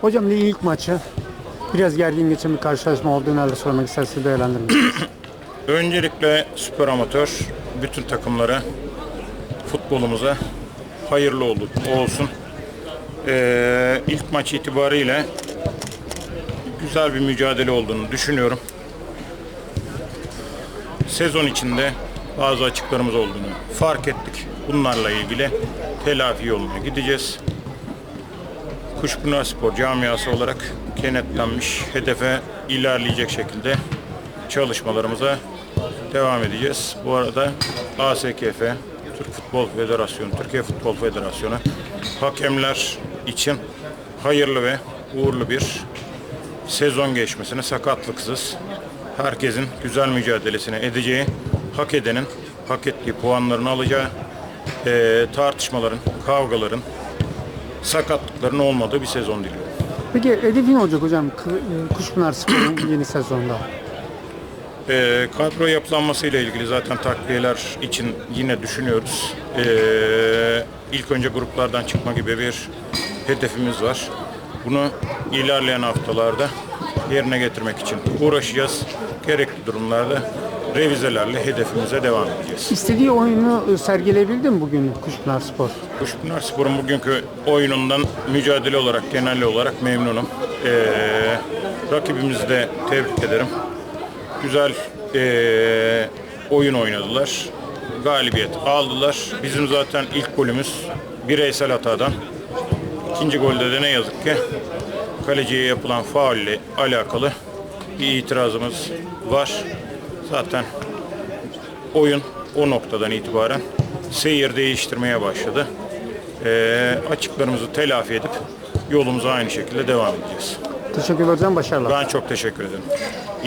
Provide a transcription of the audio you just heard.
Hocam ligin ilk maçı. Biraz gergin geçen bir karşılaşma olduğunu neler sormak isterseniz değerlendirin. Öncelikle süper amatör bütün takımlara, futbolumuza hayırlı ol- olsun. Ee, ilk maç itibariyle güzel bir mücadele olduğunu düşünüyorum. Sezon içinde bazı açıklarımız olduğunu fark ettik. Bunlarla ilgili telafi yoluna gideceğiz. Kuşpınar Spor camiası olarak kenetlenmiş, hedefe ilerleyecek şekilde çalışmalarımıza devam edeceğiz. Bu arada ASKF, Türk Futbol Federasyonu, Türkiye Futbol Federasyonu hakemler için hayırlı ve uğurlu bir sezon geçmesini sakatlıksız herkesin güzel mücadelesini edeceği, hak edenin hak ettiği puanlarını alacağı, eee, tartışmaların, kavgaların, sakatlıkların olmadığı bir sezon diliyorum. Peki hedefin ne olacak hocam e, Kuşpınar Spor'un yeni sezonda? Ee, kadro yapılanmasıyla ilgili zaten takviyeler için yine düşünüyoruz. Ee, ilk önce gruplardan çıkma gibi bir hedefimiz var. Bunu ilerleyen haftalarda yerine getirmek için uğraşacağız. Gerekli durumlarda revizelerle hedefimize devam edeceğiz. İstediği oyunu sergileyebildi mi bugün Kuşpınar Spor? Kuşpınar Spor'un bugünkü oyunundan mücadele olarak, genel olarak memnunum. Ee, rakibimizi de tebrik ederim. Güzel ee, oyun oynadılar. Galibiyet aldılar. Bizim zaten ilk golümüz bireysel hatadan. İkinci golde de ne yazık ki kaleciye yapılan faulle alakalı bir itirazımız var. Zaten oyun o noktadan itibaren seyir değiştirmeye başladı. Ee, açıklarımızı telafi edip yolumuza aynı şekilde devam edeceğiz. Teşekkür ederim başarılar. Ben çok teşekkür ederim.